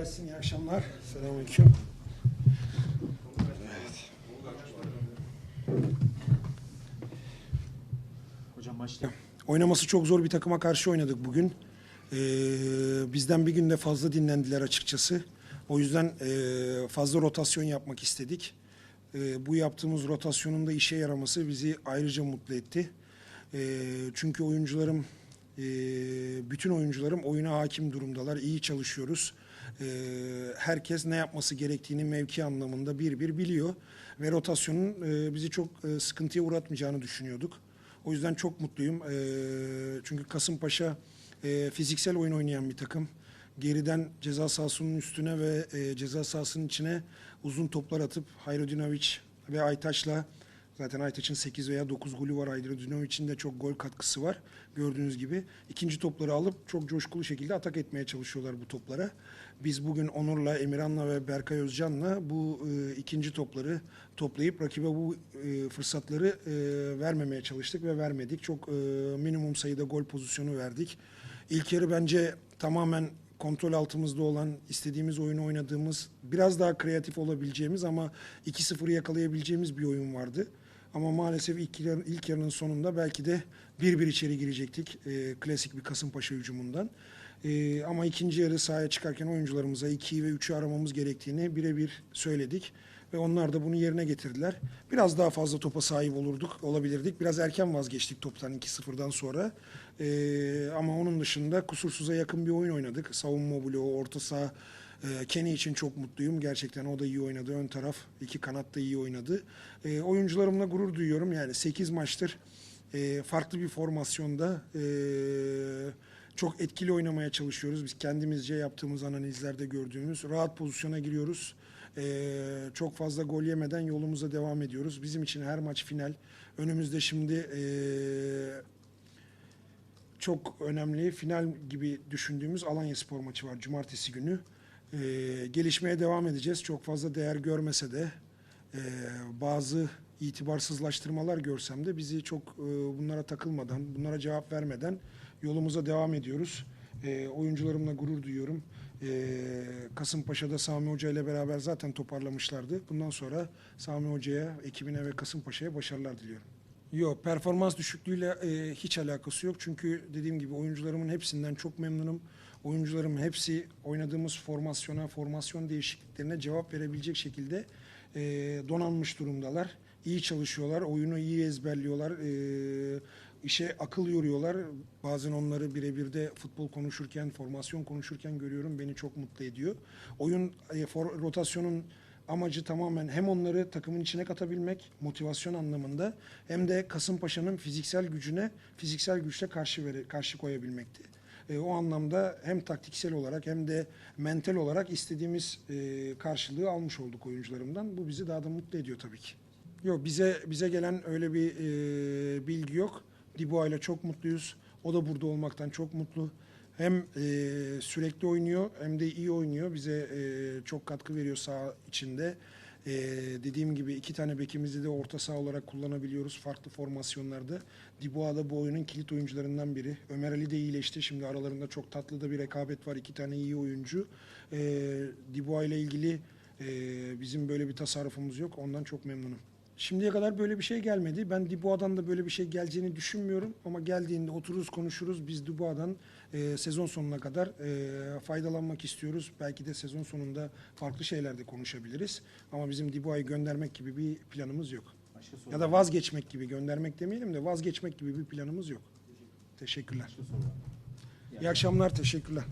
gelsin. İyi akşamlar. Selamünaleyküm. Hocam başlayalım. Oynaması çok zor bir takıma karşı oynadık bugün. Ee, bizden bir günde fazla dinlendiler açıkçası. O yüzden e, fazla rotasyon yapmak istedik. E, bu yaptığımız rotasyonun da işe yaraması bizi ayrıca mutlu etti. E, çünkü oyuncularım, e, bütün oyuncularım oyuna hakim durumdalar. İyi çalışıyoruz. E, herkes ne yapması gerektiğini mevki anlamında bir bir biliyor. Ve rotasyonun e, bizi çok e, sıkıntıya uğratmayacağını düşünüyorduk. O yüzden çok mutluyum. E, çünkü Kasımpaşa e, fiziksel oyun oynayan bir takım. Geriden ceza sahasının üstüne ve ceza sahasının içine uzun toplar atıp Hayrodinovic ve Aytaç'la zaten Aytaç'ın 8 veya 9 golü var. Hayrodinovic'in de çok gol katkısı var. Gördüğünüz gibi ikinci topları alıp çok coşkulu şekilde atak etmeye çalışıyorlar bu toplara. Biz bugün Onur'la, Emirhan'la ve Berkay Özcan'la bu e, ikinci topları toplayıp rakibe bu e, fırsatları e, vermemeye çalıştık ve vermedik. Çok e, minimum sayıda gol pozisyonu verdik. İlk yarı bence tamamen kontrol altımızda olan, istediğimiz oyunu oynadığımız, biraz daha kreatif olabileceğimiz ama 2-0'ı yakalayabileceğimiz bir oyun vardı. Ama maalesef ilk, yarı- ilk yarının sonunda belki de 1-1 içeri girecektik. e, klasik bir Kasımpaşa hücumundan. E, ama ikinci yarı sahaya çıkarken oyuncularımıza 2'yi ve 3'ü aramamız gerektiğini birebir söyledik. Ve onlar da bunu yerine getirdiler. Biraz daha fazla topa sahip olurduk, olabilirdik. Biraz erken vazgeçtik toptan 2-0'dan sonra. Ee, ama onun dışında kusursuza yakın bir oyun oynadık. Savunma bloğu, orta saha. Ee, Kenny için çok mutluyum. Gerçekten o da iyi oynadı. Ön taraf, iki kanat da iyi oynadı. Ee, oyuncularımla gurur duyuyorum. Yani 8 maçtır e, farklı bir formasyonda e, çok etkili oynamaya çalışıyoruz. Biz kendimizce yaptığımız analizlerde gördüğümüz rahat pozisyona giriyoruz. Ee, çok fazla gol yemeden yolumuza devam ediyoruz. Bizim için her maç final. Önümüzde şimdi e, çok önemli final gibi düşündüğümüz Alanya Spor maçı var Cumartesi günü. Ee, gelişmeye devam edeceğiz. Çok fazla değer görmese de e, bazı itibarsızlaştırmalar görsem de bizi çok e, bunlara takılmadan, bunlara cevap vermeden yolumuza devam ediyoruz. E, oyuncularımla gurur duyuyorum. E, Kasımpaşa'da Sami Hoca ile beraber zaten toparlamışlardı. Bundan sonra Sami Hoca'ya, ekibine ve Kasımpaşa'ya başarılar diliyorum. Yok performans düşüklüğüyle e, hiç alakası yok. Çünkü dediğim gibi oyuncularımın hepsinden çok memnunum. Oyuncularım hepsi oynadığımız formasyona, formasyon değişikliklerine cevap verebilecek şekilde e, donanmış durumdalar. İyi çalışıyorlar, oyunu iyi ezberliyorlar, e, işe akıl yoruyorlar. Bazen onları birebir de futbol konuşurken, formasyon konuşurken görüyorum. Beni çok mutlu ediyor. Oyun e, for- rotasyonun amacı tamamen hem onları takımın içine katabilmek motivasyon anlamında hem de Kasımpaşa'nın fiziksel gücüne fiziksel güçle karşı vere, karşı koyabilmekti. E, o anlamda hem taktiksel olarak hem de mental olarak istediğimiz e, karşılığı almış olduk oyuncularımdan. Bu bizi daha da mutlu ediyor tabii ki. Yok bize bize gelen öyle bir e, bilgi yok. Diboa ile çok mutluyuz. O da burada olmaktan çok mutlu. Hem e, sürekli oynuyor hem de iyi oynuyor. Bize e, çok katkı veriyor saha içinde. E, dediğim gibi iki tane bekimizi de orta saha olarak kullanabiliyoruz farklı formasyonlarda. Diboa da bu oyunun kilit oyuncularından biri. Ömer Ali de iyileşti. Şimdi aralarında çok tatlı da bir rekabet var. İki tane iyi oyuncu. E, Diboa ile ilgili e, bizim böyle bir tasarrufumuz yok. Ondan çok memnunum. Şimdiye kadar böyle bir şey gelmedi. Ben Dubois'dan da böyle bir şey geleceğini düşünmüyorum. Ama geldiğinde otururuz konuşuruz. Biz Dubois'dan e, sezon sonuna kadar e, faydalanmak istiyoruz. Belki de sezon sonunda farklı şeyler de konuşabiliriz. Ama bizim Dubois'ı göndermek gibi bir planımız yok. Başka. Ya da vazgeçmek gibi, göndermek demeyelim de vazgeçmek gibi bir planımız yok. Teşekkürler. İyi akşamlar, teşekkürler.